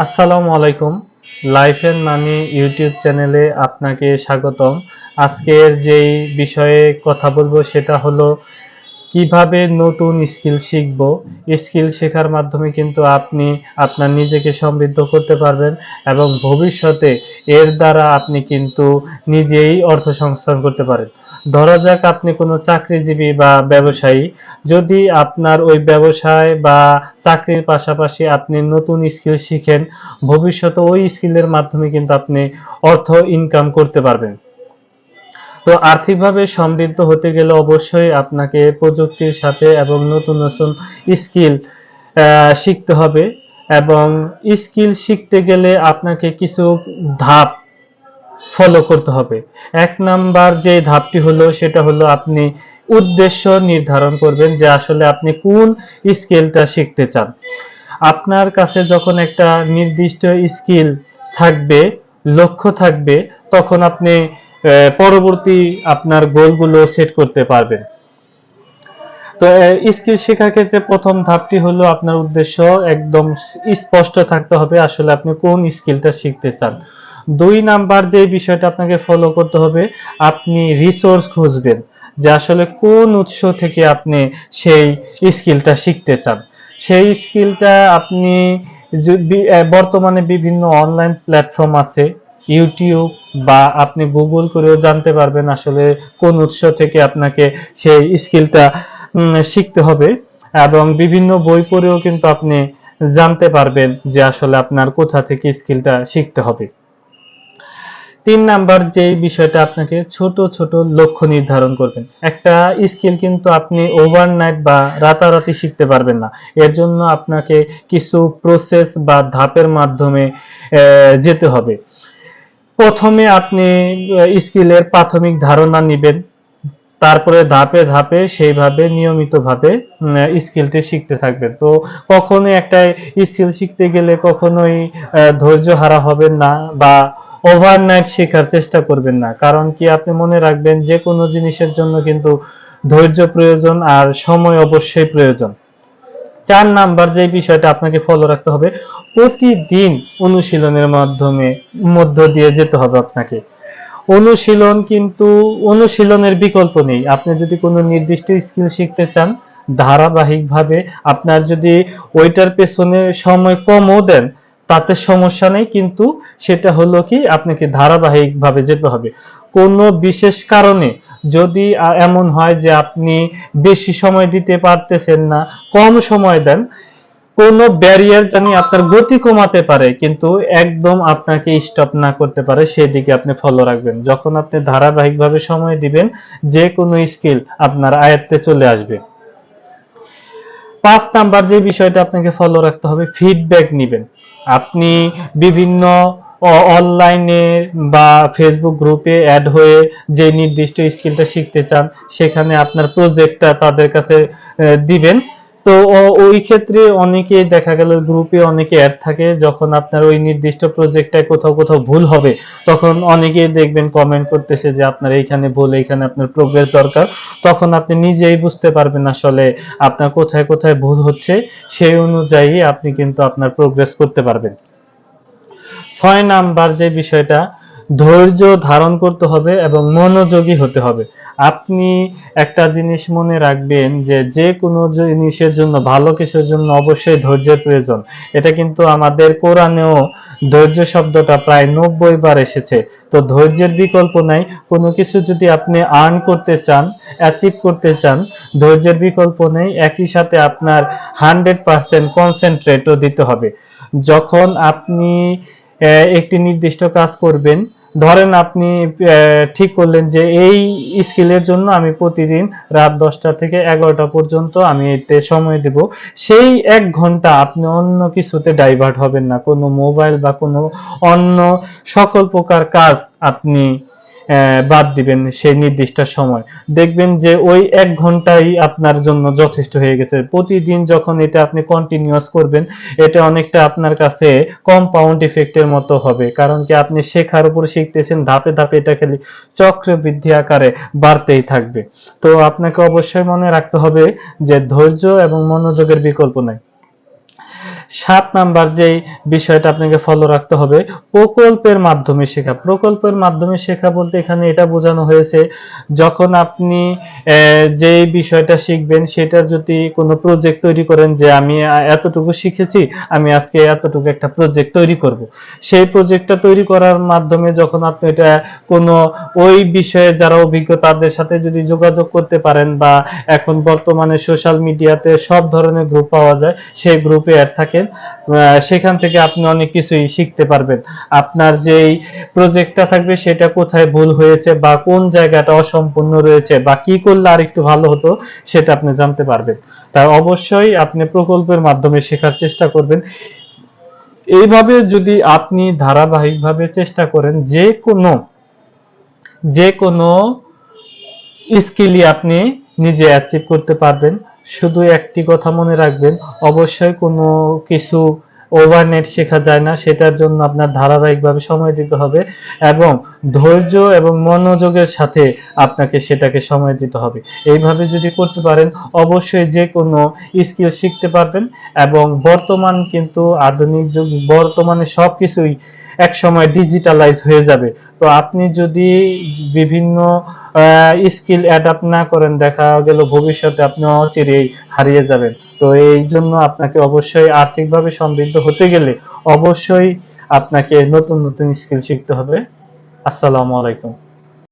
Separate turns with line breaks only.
আসসালামু আলাইকুম। Life and money YouTube চ্যানেলে আপনাকে স্বাগতম। আজকের যেই বিষয়ে কথা বলব সেটা হলো কীভাবে নতুন স্কিল শিখব? স্কিল শেখার মাধ্যমে কিন্তু আপনি আপনার নিজেকে সমৃদ্ধ করতে পারবেন এবং ভবিষ্যতে এর দ্বারা আপনি কিন্তু নিজেই অর্থ সংস্থান করতে পারেন। ধরা যাক আপনি কোনো চাকরিজীবী বা ব্যবসায়ী। যদি আপনার ওই ব্যবসায় বা চাকরির পাশাপাশি আপনি নতুন স্কিল শিখেন, ভবিষ্যতে ওই স্কিলের মাধ্যমে কিন্তু আপনি অর্থ ইনকাম করতে পারবেন। তো আর্থিকভাবে সমৃদ্ধ হতে গেলে অবশ্যই আপনাকে প্রযুক্তির সাথে এবং নতুন নতুন স্কিল শিখতে হবে এবং স্কিল শিখতে গেলে আপনাকে কিছু ধাপ ফলো করতে হবে। এক নাম্বার যে ধাপটি হলো সেটা হলো আপনি উদ্দেশ্য নির্ধারণ করবেন যে আসলে আপনি কোন স্কিলটা শিখতে চান। আপনার কাছে যখন একটা নির্দিষ্ট স্কিল থাকবে, লক্ষ্য থাকবে, তখন আপনি পরবর্তী আপনার গোলগুলো সেট করতে পারবেন। তো স্কিল শেখার ক্ষেত্রে প্রথম ধাপটি হলো আপনার উদ্দেশ্য একদম স্পষ্ট থাকতে হবে আসলে আপনি কোন স্কিলটা শিখতে চান। দুই নাম্বার যে বিষয়টা আপনাকে ফলো করতে হবে, আপনি রিসোর্স খুঁজবেন যে আসলে কোন উৎস থেকে আপনি সেই স্কিলটা শিখতে চান। সেই স্কিলটা আপনি বর্তমানে বিভিন্ন অনলাইন প্ল্যাটফর্ম আছে ইউটিউব বা আপনি গুগল করেও জানতে পারবেন আসলে কোন উৎস থেকে আপনাকে সেই স্কিলটা শিখতে হবে এবং বিভিন্ন বই পড়েও কিন্তু আপনি জানতে পারবেন যে আসলে আপনার কোথা থেকে স্কিলটা শিখতে হবে। তিন নাম্বার যে বিষয়টা আপনাকে ছোট ছোট লক্ষ্য নির্ধারণ করবেন। একটা স্কিল কিন্তু আপনি ওভারনাইট বা রাতারাতি শিখতে পারবেন না। এর জন্য আপনাকে কিছু প্রসেস বা ধাপের মাধ্যমে যেতে হবে। প্রথমে আপনি স্কিলের প্রাথমিক ধারণা নেবেন, তারপরে ধাপে ধাপে সেইভাবে নিয়মিতভাবে স্কিলটি শিখতে থাকবেন। তো কখনো একটা স্কিল শিখতে গেলে কখনোই ধৈর্য হারা হবেন না বা ওভারনাইট শেখার চেষ্টা করবেন না। কারণ কি আপনি মনে রাখবেন, যে কোনো জিনিসের জন্য কিন্তু ধৈর্য প্রয়োজন আর সময় অবশ্যই প্রয়োজন। চার নাম্বার যে বিষয়টা আপনাকে ফলো রাখতে হবে, প্রতিদিন অনুশীলনের মাধ্যমে মধ্য দিয়ে যেতে হবে আপনাকে। অনুশীলন কিন্তু, অনুশীলনের বিকল্প নেই। আপনি যদি কোনো নির্দিষ্ট স্কিল শিখতে চান, ধারাবাহিকভাবে আপনার যদি ওইটার পেছনে সময় কমও দেন, তাতে সমস্যা নেই, কিন্তু সেটা হলো কি, আপনাকে ধারাবাহিকভাবে যেতে হবে। কোনো বিশেষ কারণে যদি এমন হয় যে আপনি বেশি সময় দিতে পারতেছেন না, কম সময় দেন, কোনো ব্যারিয়ার জানি আপনার গতি কমাতে পারে, কিন্তু একদম আপনাকে স্টপ না করতে পারে, সেদিকে আপনি ফলো রাখবেন। যখন আপনি ধারাবাহিকভাবে সময় দিবেন, যে কোনো স্কিল আপনার আয়ত্তে চলে আসবে। পাঁচ নাম্বার যে বিষয়টা আপনাকে ফলো রাখতে হবে ফিডব্যাক নেবেন। আপনি বিভিন্ন অনলাইনে বা ফেসবুক গ্রুপে অ্যাড হয়ে যে নির্দিষ্ট স্কিলটা শিখতে চান, সেখানে আপনার প্রজেক্টটা তাদের কাছে দিবেন। তো ওই ক্ষেত্রে অনেকে দেখা গেল গ্রুপে অনেকে অ্যাড থাকে, যখন আপনার ওই নির্দিষ্ট প্রজেক্টটায় কোথাও কোথাও ভুল হবে, তখন অনেকেই দেখবেন কমেন্ট করতেছে যে আপনার এইখানে ভুল, এইখানে আপনার প্রোগ্রেস দরকার। তখন আপনি নিজেই বুঝতে পারবেন আসলে আপনার কোথায় কোথায় ভুল হচ্ছে, সেই অনুযায়ী আপনি কিন্তু আপনার প্রোগ্রেস করতে পারবেন। ছয় নাম্বার যে বিষয়টা, ধৈর্য ধারণ করতে হবে এবং মনোযোগী হতে হবে। আপনি একটা জিনিস মনে রাখবেন যে যে কোনো জিনিসের জন্য, ভালো কিছুর জন্য অবশ্যই ধৈর্যের প্রয়োজন। এটা কিন্তু আমাদের কোরআনেও ধৈর্য শব্দটা প্রায় নব্বই বার এসেছে। তো ধৈর্যের বিকল্প নাই। কোনো কিছু যদি আপনি আর্ন করতে চান অ্যাচিভ করতে চান, ধৈর্যের বিকল্প নেই। একই সাথে আপনার হান্ড্রেড পার্সেন্ট কনসেন্ট্রেটও দিতে হবে। যখন আপনি একটি নির্দিষ্ট কাজ করবেন। ধরেন আপনি ঠিক করলেন যে এই স্কিলের জন্য আমি প্রতিদিন রাত দশটা থেকে এগারোটা পর্যন্ত আমি এতে সময় দেব। সেই এক ঘণ্টা আপনি অন্য কিছুতে ডাইভার্ট হবেন না। কোনো মোবাইল বা কোনো অন্য সকল প্রকার কাজ আপনি বাদ দিবেন সেই নির্দিষ্ট সময়। দেখবেন যে ওই এক ঘন্টাই আপনার জন্য যথেষ্ট হয়ে গেছে। প্রতিদিন যখন এটা আপনি কন্টিনিউয়াস করবেন, এটা অনেকটা আপনার কাছে কম্পাউন্ড ইফেক্টের মতো হবে। কারণ কি আপনি শেখার উপর শিখতেছেন, ধাপে ধাপে এটা খালি চক্রবৃদ্ধি আকারে বাড়তেই থাকবে। তো আপনাকে অবশ্যই মনে রাখতে হবে যে ধৈর্য এবং মনোযোগের বিকল্প নাই। সাত নাম্বার যেই বিষয়টা আপনাকে ফলো রাখতে হবে, প্রকল্পের মাধ্যমে শেখা। প্রকল্পের মাধ্যমে শেখা বলতে এখানে এটা বোঝানো হয়েছে, যখন আপনি যে বিষয়টা শিখবেন সেটা যদি কোনো প্রজেক্ট তৈরি করেন যে আমি এতটুকু শিখেছি, আমি আজকে এতটুকু একটা প্রজেক্ট তৈরি করব। সেই প্রজেক্টটা তৈরি করার মাধ্যমে যখন আপনি এটা কোনো, ওই বিষয়ে যারা অভিজ্ঞ তাদের সাথে যদি যোগাযোগ করতে পারেন বা এখন বর্তমানে সোশ্যাল মিডিয়াতে সব ধরনের গ্রুপ পাওয়া যায়, সেই গ্রুপে অ্যাড থাকেন আহ, সেখান থেকে আপনি অনেক কিছুই শিখতে পারবেন। আপনার যেই প্রজেক্টটা থাকবে সেটা কোথায় ভুল হয়েছে বা কোন জায়গাটা অসম্পূর্ণ রয়েছে বা কি করলে আর একটু ভালো হতো সেটা আপনি জানতে পারবেন। তাই অবশ্যই আপনি প্রকল্পের মাধ্যমে শেখার চেষ্টা করবেন। এইভাবে যদি আপনি ধারাবাহিকভাবে চেষ্টা করেন যে কোনো যে কোনো স্কিলই আপনি নিজে অ্যাচিভ করতে পারবেন। শুধু একটি কথা মনে রাখবেন, অবশ্যই কোনো কিছু ওভারনেট শেখা যায় না, সেটার জন্য আপনার ধারাবাহিকভাবে সময় দিতে হবে এবং ধৈর্য এবং মনোযোগের সাথে আপনাকে সেটাকে সময় দিতে হবে। এইভাবে যদি করতে পারেন, অবশ্যই যে কোনো স্কিল শিখতে পারবেন এবং বর্তমান কিন্তু আধুনিক যুগ, বর্তমানে সবকিছুই এক সময় ডিজিটালাইজ হয়ে যাবে। তো আপনি যদি বিভিন্ন স্কিল অ্যাডাপ্ট না করেন, দেখা গেল ভবিষ্যতে আপনি অচিরেই হারিয়ে যাবেন। তো এই জন্য আপনাকে অবশ্যই আর্থিকভাবে সমৃদ্ধ হতে গেলে অবশ্যই আপনাকে নতুন নতুন স্কিল শিখতে হবে। আসসালামু আলাইকুম।